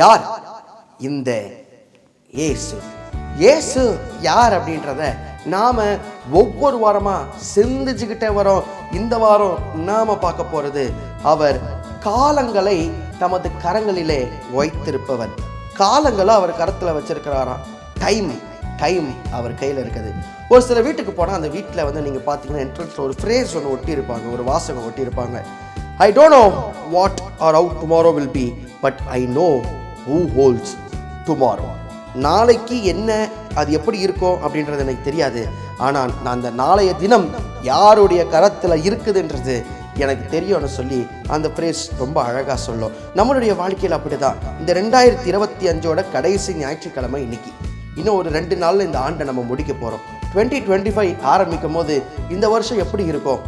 யார்? இந்த இயேசு. இயேசு யார் அப்படின்றத நாம் ஒவ்வொரு வாரமாக சிந்திச்சுக்கிட்டே வரோம். இந்த வாரம் நாம் பார்க்க போகிறது அவர் காலங்களை தமது கரங்களிலே வைத்திருப்பவர் காலங்களை அவர் கரத்தில் வச்சிருக்கிறாராம். டைம் டைம் அவர் கையில் இருக்குது. ஒரு சில வீட்டுக்கு போனால் அந்த வீட்டில் வந்து நீங்கள் பார்த்தீங்கன்னா என்ட்ரன்ஸில் ஒரு ஃப்ரேஸ் ஒன்று ஒட்டியிருப்பாங்க. ஒரு வாசகம் ஒட்டியிருப்பாங்க. I don't know what are out tomorrow will be but I know who holds tomorrow நாளைக்கு என்ன அது எப்படி இருக்கும் அப்படின்றது எனக்கு தெரியாது. ஆனால் நான் அந்த நாளைய தினம் யாருடைய கரத்தில் இருக்குதுன்றது எனக்கு தெரியும்னு சொல்லி அந்த ஃப்ரேஸ் ரொம்ப அழகாக சொல்லும். நம்மளுடைய வாழ்க்கையில் அப்படி தான் இந்த ரெண்டாயிரத்தி இருபத்தி அஞ்சோட கடைசி ஞாயிற்றுக்கிழமை இன்னைக்கு. இன்னும் ஒரு ரெண்டு நாளில் இந்த ஆண்டை நம்ம முடிக்க போகிறோம் டுவெண்ட்டி டுவெண்ட்டி ஃபைவ் ஆரம்பிக்கும் போது இந்த வருஷம் எப்படி இருக்கும்?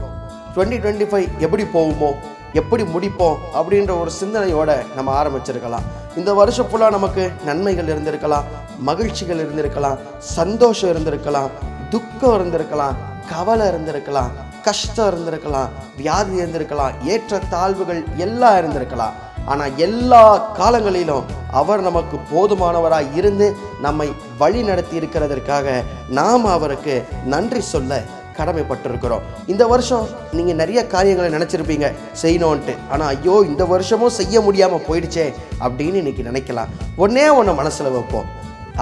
டுவெண்ட்டி டுவெண்ட்டி ஃபைவ் எப்படி போகுமோ? எப்படி முடிப்போம் அப்படின்ற ஒரு சிந்தனையோட நம்ம ஆரம்பிச்சிருக்கலாம். இந்த வருஷம் ஃபுல்லாக நமக்கு நன்மைகள் இருந்திருக்கலாம் மகிழ்ச்சிகள் இருந்திருக்கலாம் சந்தோஷம் இருந்திருக்கலாம் துக்கம் இருந்திருக்கலாம் கவலை இருந்திருக்கலாம் கஷ்டம் இருந்திருக்கலாம் வியாதி இருந்திருக்கலாம் ஏற்ற தாழ்வுகள் எல்லாம் இருந்திருக்கலாம். ஆனால் எல்லா காலங்களிலும் அவர் நமக்கு போதுமானவராக இருந்து நம்மை வழி நடத்தி இருக்கிறதற்காக நாம் அவருக்கு நன்றி சொல்ல கடமைப்பட்டிருக்கிறோம். இந்த வருஷம் நீங்கள் நிறைய காரியங்களை நினச்சிருப்பீங்க. செய்யணுன்ட்டு ஆனால் ஐயோ இந்த வருஷமும் செய்ய முடியாமல் போயிடுச்சே அப்படின்னு இன்னைக்கு நினைக்கலாம். ஒன்றே ஒன்று மனசில் வைப்போம்.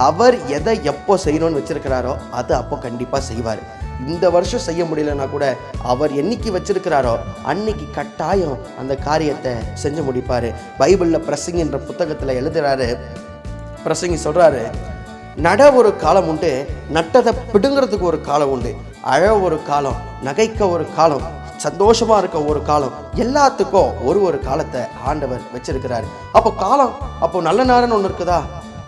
அவர் எதை எப்போ செய்யணும்னு வச்சுருக்கிறாரோ அது அப்போ கண்டிப்பாக செய்வார். இந்த வருஷம் செய்ய முடியலன்னா கூட அவர் என்னைக்கு வச்சிருக்கிறாரோ அன்னைக்கு கட்டாயம் அந்த காரியத்தை செஞ்சு முடிப்பார். பைபிளில் பிரசங்கின்ற புத்தகத்தில் எழுதுகிறாரு பிரசங்கி சொல்கிறாரு நட ஒரு காலம் உண்டு நட்டதை பிடுங்கிறதுக்கு ஒரு காலம் உண்டு. அழ ஒரு காலம் நகைக்க ஒரு காலம் சந்தோஷமா இருக்க ஒரு காலம் எல்லாத்துக்கும் ஒரு ஒரு காலத்தை ஆண்டவர் வச்சிருக்கிறாரு. அப்போ காலம் அப்போ நல்ல நேரம்னு ஒன்று இருக்குதா?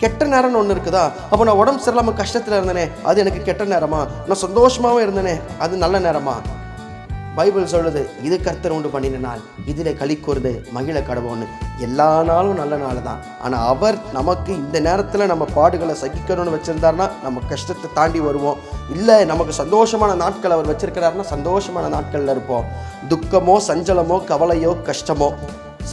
கெட்ட நேரம்னு ஒன்று இருக்குதா? அப்போ நான் உடம்பு சரியில்லாமல் கஷ்டத்தில் இருந்தேனே அது எனக்கு கெட்ட நேரமா? நான் சந்தோஷமாகவும் இருந்தேனே அது நல்ல நேரமா? பைபிள் சொல்லுது இது கர்த்தர் உண்டு பண்ணின நாள் இதில் களி கூறுது மகிழ கடவுள்னு. எல்லா நாளும் நல்ல நாள் தான். ஆனால் அவர் நமக்கு இந்த நேரத்தில் நம்ம பாடுகளை சகிக்கணும்னு வச்சுருந்தாருன்னா நம்ம கஷ்டத்தை தாண்டி வருவோம். இல்லை நமக்கு சந்தோஷமான நாட்கள் அவர் வச்சிருக்கிறாருன்னா சந்தோஷமான நாட்களில் இருப்போம். துக்கமோ சஞ்சலமோ கவலையோ கஷ்டமோ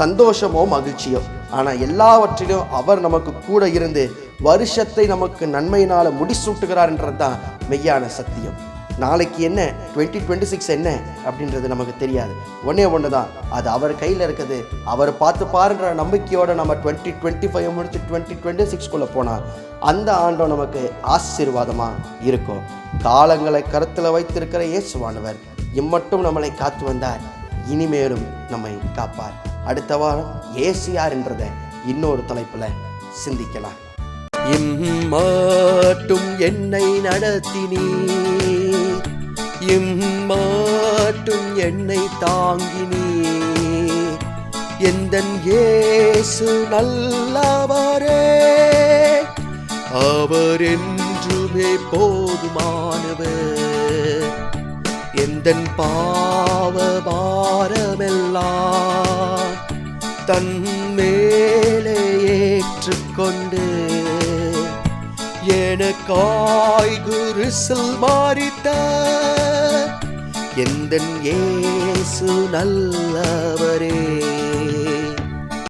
சந்தோஷமோ மகிழ்ச்சியோ. ஆனால் எல்லாவற்றிலும் அவர் நமக்கு கூட இருந்து வருஷத்தை நமக்கு நன்மையினால் முடிசூட்டுகிறார்ன்றது தான் மெய்யான சத்தியம். நாளைக்கு என்ன? டுவெண்ட்டி டுவெண்ட்டி சிக்ஸ் என்ன? அப்படின்றது நமக்கு தெரியாது. ஒன்றே ஒன்று தான் அது அவர் கையில் இருக்குது. அவர் பார்த்து பாருன்ற நம்பிக்கையோட நம்ம டுவெண்ட்டி டுவெண்ட்டி ஃபைவ் முடிச்சு டுவெண்ட்டி டுவெண்ட்டி சிக்ஸ்குள்ளே போனால் அந்த ஆண்டும் நமக்கு ஆசீர்வாதமாக இருக்கும். காலங்களை கருத்தில் வைத்திருக்கிற இயேசுவானவர் இம்மட்டும் நம்மளை காத்து வந்தார். இனிமேலும் நம்மை காப்பார். அடுத்த வாரம் ஏசு யார்ன்றதை இன்னொரு தலைப்பில் சிந்திக்கலாம். இம்மாட்டும் என்னை நடத்தினீ இம்மாட்டும் என்னை தாங்கினீ எந்த இயேசு நல்லவரே அவர் என்றுமே போதுமானவர். எந்த பாவ பாரமெல்லாம் தன் மேலே ஏற்றுக்கொண்டு எனக்காய் குருசில் மாறித்த எந்த ஏசு நல்லவரே.